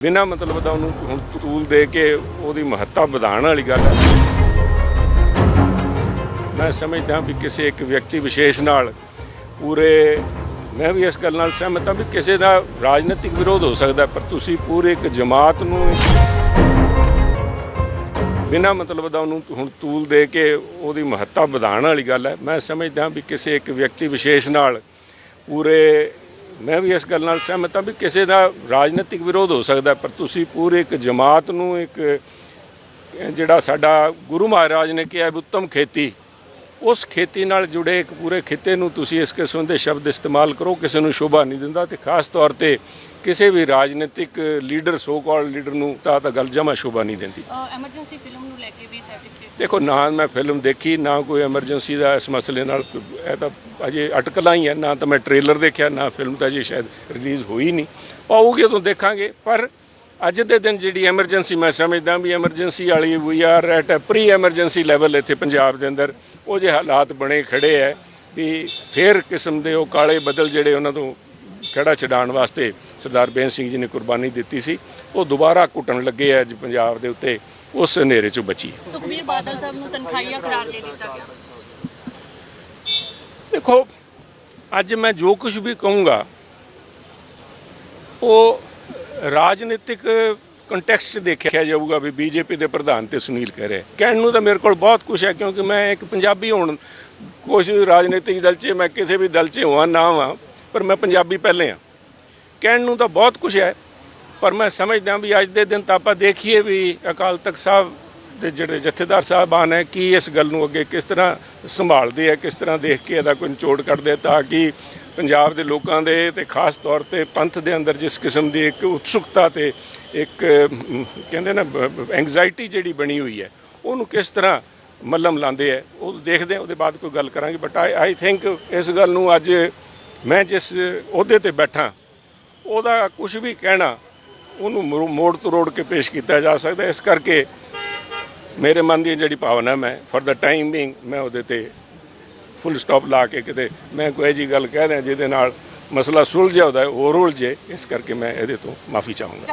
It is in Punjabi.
ਬਿਨਾਂ ਮਤਲਬ ਦਾ ਉਹਨੂੰ ਹੁਣ ਤੂਲ ਦੇ ਕੇ ਉਹਦੀ ਮਹੱਤਤਾ ਵਧਾਉਣ ਵਾਲੀ ਗੱਲ ਹੈ ਮੈਂ ਸਮਝਦਾ ਵੀ ਕਿਸੇ ਇੱਕ ਵਿਅਕਤੀ ਵਿਸ਼ੇਸ਼ ਨਾਲ ਪੂਰੇ, ਮੈਂ ਵੀ ਇਸ ਗੱਲ ਨਾਲ ਸਹਿਮਤ ਹਾਂ ਵੀ ਕਿਸੇ ਦਾ ਰਾਜਨੀਤਿਕ ਵਿਰੋਧ ਹੋ ਸਕਦਾ, ਪਰ ਤੁਸੀਂ ਪੂਰੇ ਇੱਕ ਜਮਾਤ ਨੂੰ ਬਿਨਾਂ ਮਤਲਬ ਦਾ ਉਹਨੂੰ ਹੁਣ ਤੂਲ ਦੇ ਕੇ ਉਹਦੀ ਮਹੱਤਤਾ ਵਧਾਉਣ ਵਾਲੀ ਗੱਲ ਹੈ ਮੈਂ ਸਮਝਦਾ ਵੀ ਕਿਸੇ ਇੱਕ ਵਿਅਕਤੀ ਵਿਸ਼ੇਸ਼ ਨਾਲ ਪੂਰੇ ਮੈਂ ਵੀ ਇਸ ਗੱਲ ਨਾਲ ਸਹਿਮਤ ਹਾਂ ਵੀ ਕਿਸੇ ਦਾ ਰਾਜਨੀਤਿਕ ਵਿਰੋਧ ਹੋ ਸਕਦਾ ਪਰ ਤੁਸੀਂ ਪੂਰੇ ਇੱਕ ਜਮਾਤ ਨੂੰ ਇੱਕ, ਜਿਹੜਾ ਸਾਡਾ ਗੁਰੂ ਮਹਾਰਾਜ ਨੇ ਕਿਹਾ ਵੀ ਉੱਤਮ ਖੇਤੀ ਉਸ ਖੇਤੀ ਨਾਲ ਜੁੜੇ ਇੱਕ ਪੂਰੇ ਖਿੱਤੇ ਨੂੰ ਤੁਸੀਂ ਇਸ ਕਿਸਮ ਦੇ ਸ਼ਬਦ ਇਸਤੇਮਾਲ ਕਰੋ ਕਿਸੇ ਨੂੰ ਸ਼ੋਭਾ ਨਹੀਂ ਦਿੰਦਾ ਤੇ ਖਾਸ ਤੌਰ ਤੇ ਕਿਸੇ ਵੀ ਰਾਜਨੀਤਿਕ ਲੀਡਰ ਸੋ ਕਾਲਡ ਲੀਡਰ ਨੂੰ ਤਾਂ ਤਾਂ ਗੱਲ ਜਮਾ ਸ਼ੋਭਾ ਨਹੀਂ ਦਿੰਦੀ। ਐਮਰਜੈਂਸੀ ਫਿਲਮ ਨੂੰ ਲੈ ਕੇ ਵੀ ਸਰਟੀਫਿਕੇਟ ਦੇਖੋ ਨਾ ਮੈਂ ਫਿਲਮ ਦੇਖੀ ਨਾ ਕੋਈ ਐਮਰਜੈਂਸੀ ਦਾ ਇਸ ਮਸਲੇ ਨਾਲ ਇਹ ਤਾਂ ਅਜੇ ਅਟਕਲਾਂ ਹੀ ਹੈ ਨਾ ਤਾਂ ਮੈਂ ਟ੍ਰੇਲਰ ਦੇਖਿਆ ਨਾ ਫਿਲਮ ਤਾਂ ਅਜੇ ਸ਼ਾਇਦ ਰਿਲੀਜ਼ ਹੋਈ ਨਹੀਂ। ਪਾਉਗੀ ਉਦੋਂ ਦੇਖਾਂਗੇ ਪਰ ਅੱਜ ਦੇ ਦਿਨ ਜਿਹੜੀ ਐਮਰਜੈਂਸੀ ਮੈਂ ਸਮਝਦਾ ਵੀ ਐਮਰਜੈਂਸੀ ਵਾਲੀ we are at pre emergency level ਇੱਥੇ ਪੰਜਾਬ ਦੇ ਅੰਦਰ। ਉਹ ਜੇ ਹਾਲਾਤ ਬਣੇ ਖੜੇ ਹੈ ਵੀ ਫੇਰ ਕਿਸਮ ਦੇ ਉਹ ਕਾਲੇ ਬੱਦਲ ਜਿਹੜੇ ਉਹਨਾਂ ਤੋਂ ਖੜਾ ਛਡਾਉਣ ਵਾਸਤੇ ਸਰਦਾਰ ਬੇਨ ਸਿੰਘ ਜੀ ਨੇ ਕੁਰਬਾਨੀ ਦਿੱਤੀ ਸੀ ਉਹ ਦੁਬਾਰਾ ਘੁੱਟਣ ਲੱਗੇ ਆ ਅੱਜ ਪੰਜਾਬ ਦੇ ਉੱਤੇ ਉਸ ਹਨੇਰੇ ਚੋਂ ਬਚੀ ਸੁਖਬੀਰ ਬਾਦਲ ਸਾਹਿਬ ਨੂੰ ਤਨਖਾਹੀਆ ਕਰਾਰ ਦੇ ਦਿੱਤਾ ਗਿਆ। ਦੇਖੋ ਅੱਜ ਮੈਂ ਜੋ ਕੁਝ ਵੀ ਕਹੂੰਗਾ ਉਹ ਰਾਜਨੀਤਿਕ ਕੰਟੈਕਸਟ ਦੇਖਿਆ ਜਾਊਗਾ ਵੀ ਬੀਜੇਪੀ ਦੇ ਪ੍ਰਧਾਨ ਤੇ ਸੁਨੀਲ ਕਹਿ ਰਹੇ ਕਹਿਣ ਨੂੰ ਤਾਂ ਮੇਰੇ ਕੋਲ ਬਹੁਤ ਕੁਝ ਹੈ ਕਿਉਂਕਿ ਮੈਂ ਇੱਕ ਪੰਜਾਬੀ ਹੋਣ, ਕੁਛ ਰਾਜਨੀਤਿਕ ਦਲ 'ਚ, ਮੈਂ ਕਿਸੇ ਵੀ ਦਲ 'ਚ ਹੋਵਾਂ, ਨਾ ਹੋਵਾਂ ਪਰ ਮੈਂ ਪੰਜਾਬੀ ਪਹਿਲੇ ਆ ਕਹਿਣ ਨੂੰ ਤਾਂ ਬਹੁਤ ਕੁਝ ਹੈ, ਪਰ ਮੈਂ ਸਮਝਦਾ ਵੀ ਅੱਜ ਦੇ ਦਿਨ ਤਾਂ ਆਪਾਂ ਦੇਖੀਏ ਵੀ ਅਕਾਲ ਤਖਤ ਸਾਹਿਬ ਦੇ ਜਿਹੜੇ ਜਥੇਦਾਰ ਸਾਹਿਬਾਨ ਹੈ, ਕੀ ਇਸ ਗੱਲ ਨੂੰ ਅੱਗੇ ਕਿਸ ਤਰ੍ਹਾਂ ਸੰਭਾਲਦੇ ਆ, ਕਿਸ ਤਰ੍ਹਾਂ ਦੇਖ ਕੇ ਇਹਦਾ ਕੋਈ ਨਿਚੋੜ ਕੱਢਦੇ ਤਾਂ ਕਿ ਪੰਜਾਬ ਦੇ ਲੋਕਾਂ ਦੇ ਤੇ ਖਾਸ ਤੌਰ ਤੇ ਪੰਥ ਦੇ ਅੰਦਰ ਜਿਸ ਕਿਸਮ ਦੀ ਇੱਕ ਉਤਸੁਕਤਾ ਤੇ ਇੱਕ ਕਹਿੰਦੇ ਨਾ ਐਂਗਜ਼ਾਇਟੀ ਜਿਹੜੀ ਬਣੀ ਹੋਈ ਹੈ, ਉਹਨੂੰ ਕਿਸ ਤਰ੍ਹਾਂ ਮੱਲਮ ਲਾਉਂਦੇ ਆ ਉਹ ਦੇਖਦੇ ਆ ਉਹਦੇ ਬਾਅਦ ਕੋਈ ਗੱਲ ਕਰਾਂਗੇ ਬਟ ਆਈ ਆਈ ਥਿੰਕ ਇਸ ਗੱਲ ਨੂੰ ਅੱਜ ਮੈਂ ਜਿਸ ਅਹੁਦੇ ਤੇ ਬੈਠਾ, ਉਹਦਾ ਕੁਝ ਵੀ ਕਹਿਣਾ, ਉਹਨੂੰ ਮਰੋ- ਮੋੜ ਤੋੜ ਕੇ ਪੇਸ਼ ਕੀਤਾ ਜਾ ਸਕਦਾ ਇਸ ਕਰਕੇ ਮੇਰੇ ਮਨ ਦੀ ਜਿਹੜੀ ਭਾਵਨਾ ਮੈਂ ਫॉर ਦਾ ਟਾਈਮ ਬੀਇੰਗ ਮੈਂ ਉਹਦੇ ਤੇ ਫੁੱਲ ਸਟਾਪ ਲਾ ਕੇ ਕਿਤੇ ਮੈਂ ਕੋਈ ਜੀ ਗੱਲ ਕਹਿ ਰਿਹਾ ਜਿਹਦੇ ਨਾਲ ਮਸਲਾ ਸੁਲਝਿਆ ਹੁੰਦਾ ਹੈ, ਹੋਰ ਉਲਝੇ, ਇਸ ਕਰਕੇ ਮੈਂ ਇਹਦੇ ਤੋਂ ਮਾਫੀ ਚਾਹੂੰਗਾ।